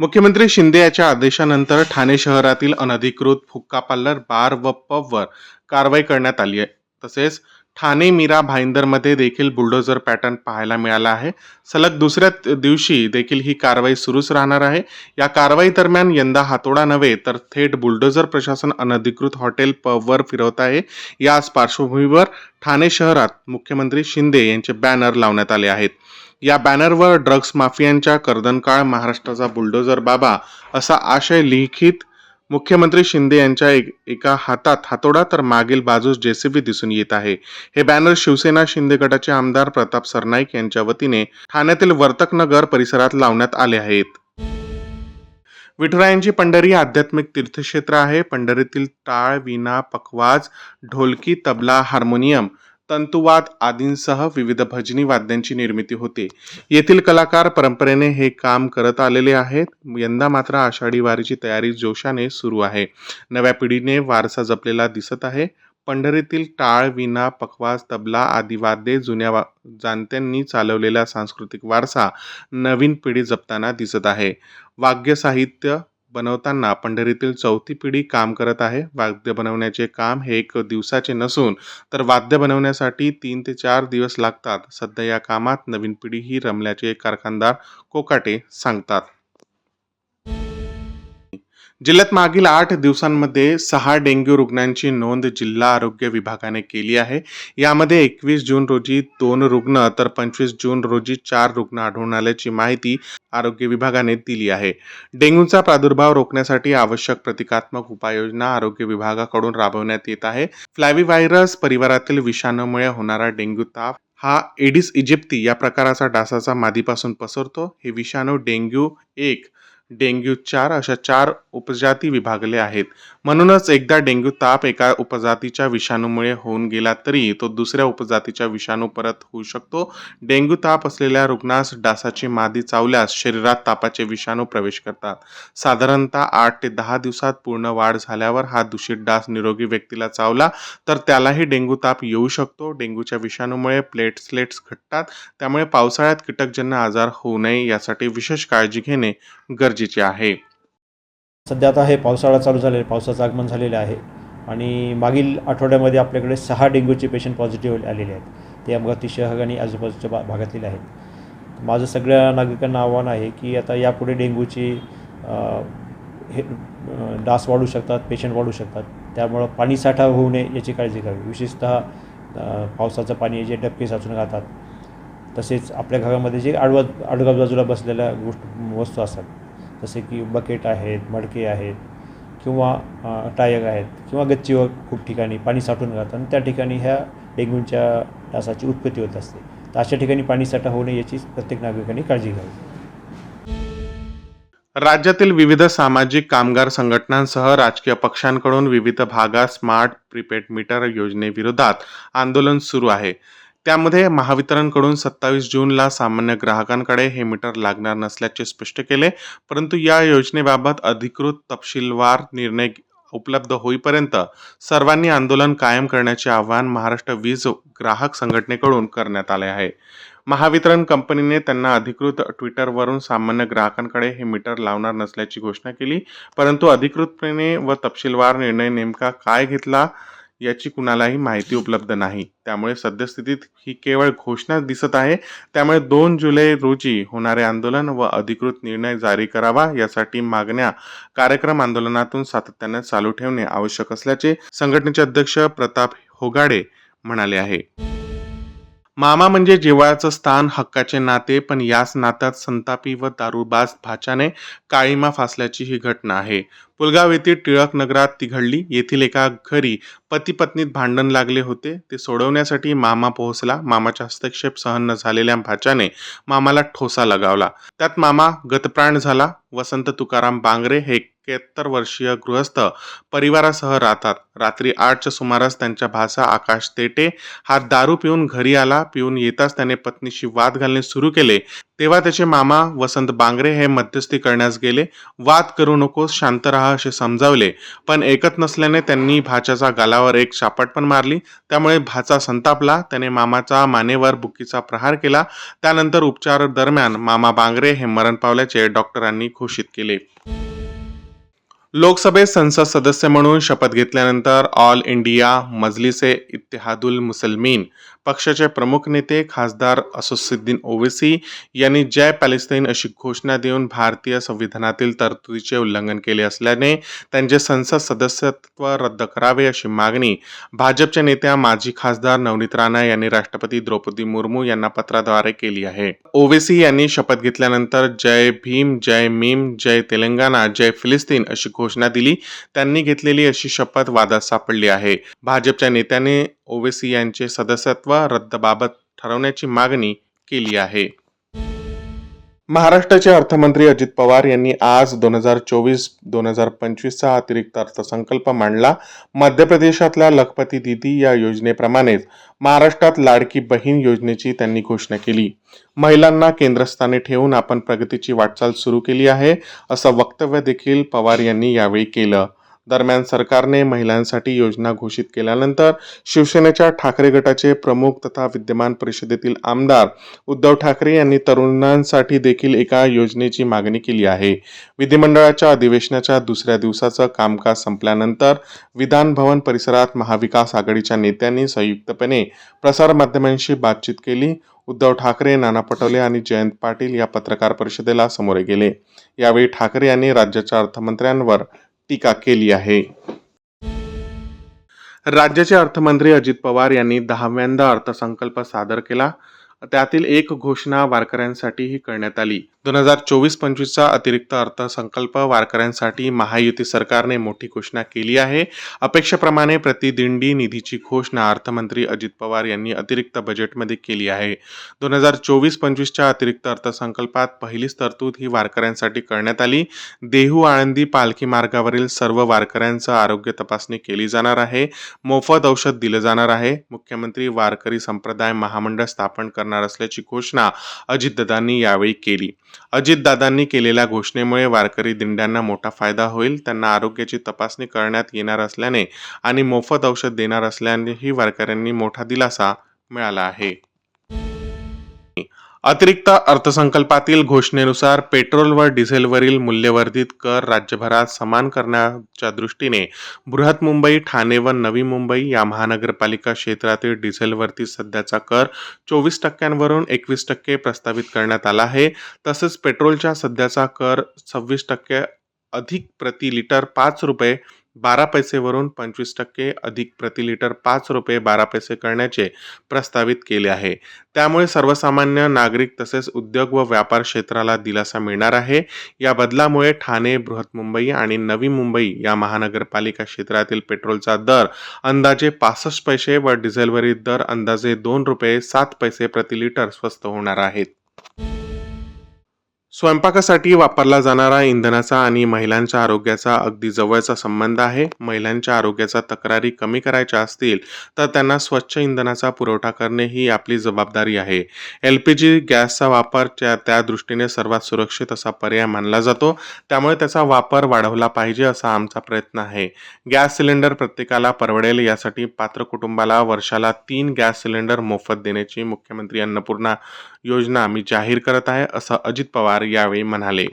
मुख्यमंत्री शिंदे याच्या आदेशानंतर ठाणे शहरातील अनधिकृत फुक्का पार्लर बार व पबवर कारवाई करण्यात आली आहे. तसेच ठाणे मीरा भाईंदरमध्ये देखील बुलडोझर पॅटर्न पाहायला मिळाला आहे. सलग दुसऱ्या दिवशी देखील ही कारवाई सुरूच राहणार आहे. या कारवाई दरम्यान यंदा हातोडा नव्हे तर थेट बुलडोझर प्रशासन अनधिकृत हॉटेल पबवर फिरवत आहे. याच पार्श्वभूमीवर ठाणे शहरात मुख्यमंत्री शिंदे यांचे बॅनर लावण्यात आले आहेत. या बॅनरवर ड्रग्ज माफियांच्या कर्दनकाळ महाराष्ट्राचा बुलडोझर बाबा असा आशय लिखित मुख्यमंत्री शिंदे यांच्या एक, एका हातात हातोडा तर मागील बाजूस जेसीबी दिसून येत आहे. हे बॅनर शिवसेना शिंदे गटाचे आमदार प्रताप सरनाईक यांच्या वतीने ठाण्यातील वर्तकनगर परिसरात लावण्यात आले आहेत. विठुरायांची पंढरी आध्यात्मिक तीर्थक्षेत्र आहे. पंढरीतील टाळ वीणा पखवाज ढोलकी तबला हार्मोनियम तंतुवाद आदींसह विविध भजनी वाद्यांची निर्मिती होते. येथील कलाकार परंपरेने हे काम करत आलेले आहेत. यंदा मात्र आषाढी वारीची तयारी जोशाने सुरू आहे. नव्या पिढीने वारसा जपलेला दिसत आहे. पंढरीतील टाळ विना पखवाज तबला आदी वाद्ये जुन्या वा जाणत्यांनी चालवलेला सांस्कृतिक वारसा नवीन पिढी जपताना दिसत आहे. वाद्य साहित्य बनवताना पंढरीतील चौथी पिढी काम करत आहे. वाद्य बनवण्याचे काम हे एक दिवसाचे नसून तर वाद्य बनवण्यासाठी तीन ते चार दिवस लागतात. सध्या या कामात नवीन पिढी ही रमल्याचे कारखानदार कोकाटे सांगतात. जिल्ह्यात मागील आठ दिवसांमध्ये सहा डेंग्यू रुग्णांची नोंद जिल्हा आरोग्य विभागाने केली आहे. यामध्ये एकवीस जून रोजी दोन रुग्ण तर पंचवीस जून रोजी चार रुग्ण आढळून आल्याची माहिती आरोग्य विभागाने दिली आहे. डेंग्यूचा प्रादुर्भाव रोखण्यासाठी आवश्यक प्रतिकात्मक उपाययोजना आरोग्य विभागाकडून राबवण्यात येत आहे. फ्लॅवी व्हायरस परिवारातील विषाणूमुळे होणारा डेंग्यू ताप हा एडिस इजिप्ती या प्रकाराचा डासाचा मादीपासून पसरतो. हे विषाणू डेंग्यू एक डेंग्यू चार अशा चार उपजाती विभागले आहेत. म्हणूनच एकदा डेंग्यू ताप एका उपजातीच्या विषाणूमुळे होऊन गेला तरी तो दुसऱ्या उपजातीच्या विषाणू परत होऊ शकतो. डेंग्यू ताप असलेल्या रुग्णास डासाची मादी चावल्यास शरीरात तापाचे विषाणू प्रवेश करतात. साधारणतः आठ ते दहा दिवसात पूर्ण वाढ झाल्यावर हा दूषित डास निरोगी व्यक्तीला चावला तर त्यालाही डेंग्यू ताप येऊ शकतो. डेंग्यूच्या विषाणूमुळे प्लेटस्लेट्स घटतात. त्यामुळे पावसाळ्यात कीटकजन्य आजार होऊ नये यासाठी विशेष काळजी घेणे गरजेचे आहे. सध्या आता हे पावसाळा चालू झालेला आहे. पावसाचं आगमन झालेलं आहे. आणि मागील आठवड्यामध्ये आपल्याकडे सहा डेंग्यूचे पेशंट पॉझिटिव्ह आलेले आहेत. ते अमरावती शहर आणि आजूबाजूच्या भा भागातील आहेत. माझं सगळ्या नागरिकांना आव्हान आहे की आता यापुढे डेंग्यूची हे डास वाढू शकतात पेशंट वाढू शकतात. त्यामुळं पाणी साठा होऊ नये याची काळजी घ्यावी. विशेषतः पावसाचं पाणी जे डबके साचून राहतात तसेच आपल्या घरामध्ये जे आडवा आडव्या बाजूला बसलेल्या गोष्ट वस्तू असतात जसे की बकेट आहेत मडके आहेत किंवा टायग आहेत किंवा गच्चीवर खूप ठिकाणी पाणी साठून राहतात आणि त्या ठिकाणी ह्या डेंग्यूच्या डासाची उत्पत्ती होत असते. तर अशा ठिकाणी पाणी साठा होऊ नये याची प्रत्येक नागरिकांनी काळजी घ्यावी. राज्यातील विविध सामाजिक कामगार संघटनांसह राजकीय पक्षांकडून विविध भागात स्मार्ट प्रीपेड मीटर योजनेविरोधात आंदोलन सुरू आहे. त्यामध्ये महावितरणकडून सत्तावीस जूनला सामान्य ग्राहकांकडे हे मीटर लागणार नसल्याचे स्पष्ट केले परंतु या योजनेबाबत अधिकृत तपशीलवार निर्णय उपलब्ध होईपर्यंत सर्वांनी आंदोलन कायम करण्याचे आवाहन महाराष्ट्र वीज ग्राहक संघटनेकडून करण्यात आले आहे. महावितरण कंपनीने त्यांना अधिकृत ट्विटरवरून सामान्य ग्राहकांकडे हे मीटर लावणार नसल्याची घोषणा केली परंतु अधिकृतपणे व तपशीलवार निर्णय नेमका काय घेतला याची कुणालाही माहिती उपलब्ध नाही. त्यामुळे सद्यस्थितीत ही केवळ घोषणा दिसत आहे. त्यामुळे दोन जुलै रोजी होणारे आंदोलन व अधिकृत निर्णय जारी करावा यासाठी मागण्या कार्यक्रम आंदोलनातून सातत्याने चालू ठेवणे आवश्यक असल्याचे संघटनेचे अध्यक्ष प्रताप होगाडे म्हणाले आहे. मामा म्हणजे जिव्हाळ्याचं स्थान हक्काचे नाते पण याच नात्यात संतापी व दारुबाज भाच्याने काळीमा फासल्याची ही घटना आहे. पुलगाव येथील टिळक नगरात ती घडली येथील एका घरी पती पत्नीत भांडण लागले होते. ते सोडवण्यासाठी मामा पोहोचला. मामाच्या हस्तक्षेप सहन न झालेल्या भाच्याने मामाला ठोसा लगावला. त्यात मामा गतप्राण झाला. वसंत तुकाराम बांगरे हे एकाहत्तर वर्षीय गृहस्थ परिवारासह राहतात. रात्री आठच्या सुमारास त्यांच्या भाचा आकाश तेटे हा दारू पिऊन घरी आला. पिऊन येताच त्याने पत्नीशी वाद घालणे सुरू केले. तेव्हा त्याचे मामा वसंत बांगरे हे मध्यस्थी करण्यास गेले. वाद करू नकोस शांत राहा असे समजावले. पण ऐकत नसल्याने त्यांनी भाच्याचा गालावर एक शापट पण मारली. त्यामुळे भाचा संतापला. त्याने मामाचा मानेवर बुक्कीचा प्रहार केला. त्यानंतर उपचार दरम्यान मामा बांगरे हे मरण पावल्याचे डॉक्टरांनी घोषित केले. लोकसभेत संसद सदस्य म्हणून शपथ घेतल्यानंतर ऑल इंडिया मजलिसे इत्तेहादुल मुसलमीन पक्षाचे प्रमुख नेते खासदार असुद्दीन ओवेसी यांनी जय पॅलेस्टाईन अशी घोषणा देऊन भारतीय संविधानातील तरतुदीचे उल्लंघन केले असल्याने त्यांचे संसद सदस्यत्व रद्द करावे अशी मागणी भाजपच्या नेत्या माजी खासदार नवनीत राणा यांनी राष्ट्रपती द्रौपदी मुर्मू यांना पत्राद्वारे केली आहे. ओवेसी यांनी शपथ घेतल्यानंतर जय भीम जय मीम जय तेलंगणा जय फिलिस्तीन अशी घोषणा दिली. त्यांनी घेतलेली अशी शपथ वादात सापडली आहे. भाजपच्या नेत्याने ओवेसी यांचे सदस्यत्व रद्दबाबत ठरवण्याची मागणी केली आहे. महाराष्ट्राचे अर्थमंत्री अजित पवार यांनी आज दोन हजार चोवीस दोन हजार पंचवीसचा अतिरिक्त अर्थसंकल्प मांडला. मध्य प्रदेशातल्या लखपती दिदी या योजनेप्रमाणेच महाराष्ट्रात लाडकी बहीण योजनेची त्यांनी घोषणा केली. महिलांना केंद्रस्थानी ठेवून आपण प्रगतीची वाटचाल सुरू केली आहे असं वक्तव्य देखील पवार यांनी यावेळी केलं. दरम्यान सरकारने महिलांसाठी योजना घोषित केल्यानंतर शिवसेनेच्या ठाकरे गटाचे प्रमुख तथा विद्यमान परिषदेतील आमदार उद्धव ठाकरे यांनी तरुणांसाठी देखील एका योजनेची मागणी केली आहे. विधिमंडळाच्या अधिवेशनाच्या दुसऱ्या दिवसाचं कामकाज संपल्यानंतर विधान भवन परिसरात महाविकास आघाडीच्या नेत्यांनी संयुक्तपणे प्रसारमाध्यमांशी बातचीत केली. उद्धव ठाकरे नाना पटोले आणि जयंत पाटील या पत्रकार परिषदेला सामोरे गेले. यावेळी ठाकरे यांनी राज्याच्या अर्थमंत्र्यांवर टीका केली आहे. राज्याचे अर्थमंत्री अजित पवार यांनी दहाव्यांदा अर्थसंकल्प सादर केला. त्यातील एक घोषणा वारकऱ्यांसाठीही करण्यात आली. दोन हजार चोवीस पंचवीसचा अतिरिक्त अर्थसंकल्प वारकऱ्यांसाठी महायुती सरकारने मोठी घोषणा केली आहे. अपेक्षेप्रमाणे प्रतिदिंडी निधीची घोषणा अर्थमंत्री अजित पवार यांनी अतिरिक्त बजेटमध्ये केली आहे. दोन हजार चोवीस पंचवीसच्या अतिरिक्त अर्थसंकल्पात पहिलीच तरतूद ही वारकऱ्यांसाठी करण्यात आली. देहू आळंदी पालखी मार्गावरील सर्व वारकऱ्यांचं आरोग्य तपासणी केली जाणार आहे. मोफत औषध दिलं जाणार आहे. मुख्यमंत्री वारकरी संप्रदाय महामंडळ स्थापन करणार असल्याची घोषणा अजितदादांनी यावेळी केली. अजितदादांनी केलेल्या घोषणेमुळे वारकरी दिंड्यांना मोठा फायदा होईल त्यांना आरोग्याची तपासणी करण्यात येणार असल्याने आणि मोफत औषध देणार असल्यानेही वारकऱ्यांनी मोठा दिलासा मिळाला आहे. अतिरिक्त अर्थसंकल्पातील घोषणेनुसार पेट्रोल व डिझेलवरील मूल्यवर्धित कर राज्यभरात समान करण्याच्या दृष्टीने बृहत मुंबई ठाणे व नवी मुंबई या महानगरपालिका क्षेत्रातील डिझेलवरती सध्याचा कर चोवीस टक्क्यांवरून एकवीस टक्के प्रस्तावित करण्यात आला आहे. तसेच पेट्रोलच्या सध्याचा कर सव्वीस टक्के अधिक प्रति लिटर पाच रुपये बारा पैसेवरून पंचवीस टक्के अधिक प्रति लिटर पाच रुपये बारा पैसे करण्याचे प्रस्तावित केले आहे. त्यामुळे सर्वसामान्य नागरिक तसेच उद्योग व व्यापार क्षेत्राला दिलासा मिळणार आहे. या बदलामुळे ठाणे बृहतमुंबई आणि नवी मुंबई या महानगरपालिका क्षेत्रातील पेट्रोलचा दर अंदाजे पासष्ट पैसे व डिझेलवरील दर अंदाजे दोन रुपये सात पैसे प्रति लिटर स्वस्त होणार आहेत. स्वयंपाकासाठी वापरला जाणारा इंधनाचा आणि महिलांच्या आरोग्याचा अगदी जवळचा संबंध आहे. महिलांच्या आरोग्याचा तक्रारी कमी करायच्या असतील तर त्यांना स्वच्छ इंधनाचा पुरवठा करणे ही आपली जबाबदारी आहे. एल पी जी गॅसचा वापर त्या त्या दृष्टीने सर्वात सुरक्षित असा पर्याय मानला जातो. त्यामुळे त्याचा वापर वाढवला पाहिजे असा आमचा प्रयत्न आहे. गॅस सिलेंडर प्रत्येकाला परवडेल यासाठी पात्र कुटुंबाला वर्षाला तीन गॅस सिलेंडर मोफत देण्याची मुख्यमंत्री अन्नपूर्णा योजना आम्ही जाहीर करत आहे असं अजित पवार यावेळी म्हणाले.